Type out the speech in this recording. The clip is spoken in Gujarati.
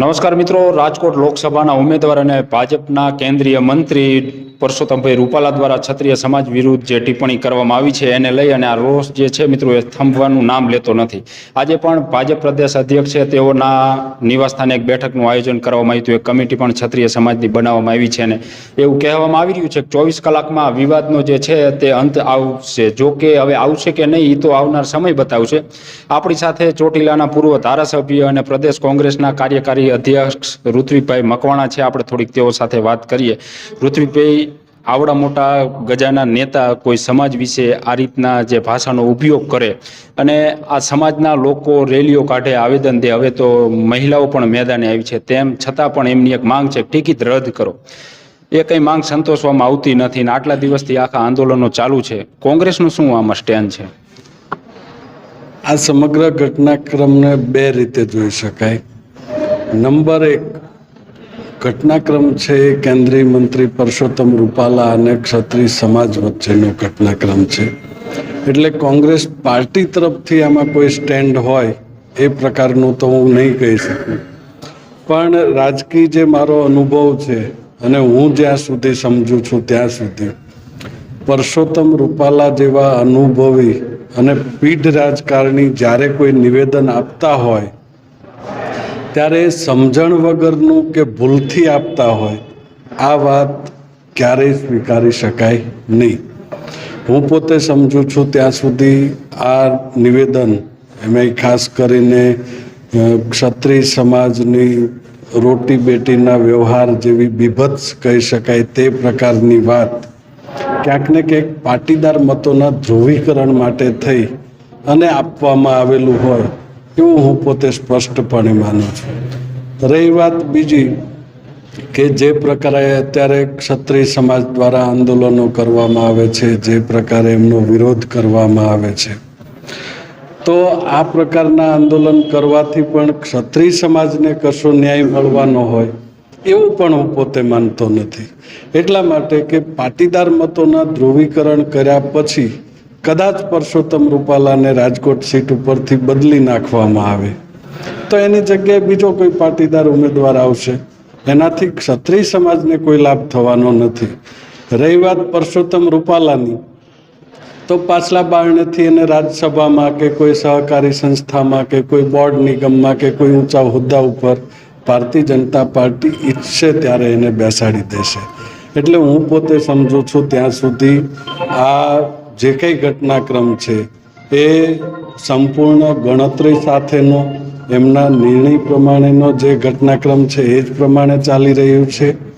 નમસ્કાર મિત્રો, રાજકોટ લોકસભાના ઉમેદવાર અને ભાજપના કેન્દ્રીય મંત્રી પરસોત્તમભાઈ રૂપાલા દ્વારા ક્ષત્રિય સમાજ વિરુદ્ધ જે ટિપ્પણી કરવામાં આવી છે, એને લઈ અને આ રોષ જે છે મિત્રો, એ થંભવાનું નામ લેતો નથી. આજે પણ ભાજપ પ્રદેશ અધ્યક્ષ છે, તેઓના નિવાસસ્થાને એક બેઠકનું આયોજન કરવામાં આવ્યું હતું. એક કમિટી પણ ક્ષત્રિય સમાજની બનાવવામાં આવી છે અને એવું કહેવામાં આવી રહ્યું છે કે ચોવીસ કલાકમાં વિવાદનો જે છે, તે અંત આવશે. જો કે હવે આવશે કે નહીં એ તો આવનાર સમય બતાવશે. આપણી સાથે ચોટીલાના પૂર્વ ધારાસભ્ય અને પ્રદેશ કોંગ્રેસના કાર્યકારી અધ્યક્ષ ઋત્વિકભાઈ મકવાણા છે, આપણે થોડીક તેઓ સાથે વાત કરીએ. ઋત્વિકભાઈ આવડા મોટા ગજાના નેતા કોઈ સમાજ વિશે આ રીતના જે ભાષાનો ઉપયોગ કરે અને આ સમાજના લોકો રેલીઓ કાઢે, આવેદન દે. હવે તો મહિલાઓ પણ મેદાને આવી છે. તેમ છતાં પણ એમની એક માંગ છે, ટિકિટ રદ કરો. એ કંઈ માંગ સંતોષવામાં આવતી નથી ને આટલા દિવસથી આખા આંદોલનો ચાલુ છે. કોંગ્રેસનું શું આમાં સ્ટેન્ડ છે? આ સમગ્ર ઘટનાક્રમને બે રીતે જોઈ શકાય. નંબર એક, ઘટનાક્રમ છે કેન્દ્રીય મંત્રી પરસોત્તમ રૂપાલા અને ક્ષત્રિય સમાજ વચ્ચેનો ઘટનાક્રમ છે. એટલે કોંગ્રેસ પાર્ટી તરફથી આમાં કોઈ સ્ટેન્ડ હોય એ પ્રકારનું તો હું નહીં કહી શકું. પણ રાજકીય જે મારો અનુભવ છે અને હું જ્યાં સુધી સમજુ છું ત્યાં સુધી, પરસોત્તમ રૂપાલા જેવા અનુભવી અને પીઢ રાજકારણી જ્યારે કોઈ નિવેદન આપતા હોય ત્યારે સમજણ વગરનું કે ભૂલથી આપતા હોય, આ વાત ક્યારેય સ્વીકારી શકાય નહીં. હું પોતે સમજુ છું ત્યાં સુધી આ નિવેદન એમાં ખાસ કરીને ક્ષત્રિય સમાજની રોટી બેટીના વ્યવહાર જેવી બીભત્સ કહી શકાય તે પ્રકારની વાત ક્યાંક ને ક્યાંક પાટીદાર મતોના ધ્રુવીકરણ માટે થઈ અને આપવામાં આવેલું હોય. એવું હું પોતે સ્પષ્ટપણે માનું છું? રહી વાત બીજી કે જે પ્રકારે અત્યારે ક્ષત્રિય સમાજ દ્વારા આંદોલનો કરવામાં આવે છે, જે પ્રકારે એમનો વિરોધ કરવામાં આવે છે. તો આ પ્રકારના આંદોલન કરવાથી પણ ક્ષત્રિય સમાજને કશો ન્યાય મળવાનો હોય એવું પણ હું પોતે માનતો નથી. એટલા માટે કે પાટીદાર મતોના ધ્રુવીકરણ કર્યા પછી કદાચ પરસોત્તમ રૂપાલાને રાજકોટ સીટ ઉપરથી બદલી નાખવામાં આવે. તો એની જગ્યાએ બીજો કોઈ પાટીદાર ઉમેદવાર આવશે. એનાથી ક્ષત્રિય સમાજને કોઈ લાભ થવાનો નથી. રહી વાત પરસોત્તમ રૂપાલાની. તો પાછલા બારણેથી એને રાજ્યસભામાં કે કોઈ સહકારી સંસ્થામાં કે કોઈ બોર્ડ નિગમમાં કે કોઈ ઊંચા હોદ્દા ઉપર ભારતીય જનતા પાર્ટી ઈચ્છે ત્યારે એને બેસાડી દેશે. એટલે હું પોતે સમજુ છું ત્યાં સુધી આ જે કંઈ ઘટનાક્રમ છે, એ સંપૂર્ણ ગણતરી સાથેનો, એમના નિર્ણય પ્રમાણેનો જે ઘટનાક્રમ છે, એ જ પ્રમાણે ચાલી રહ્યું છે.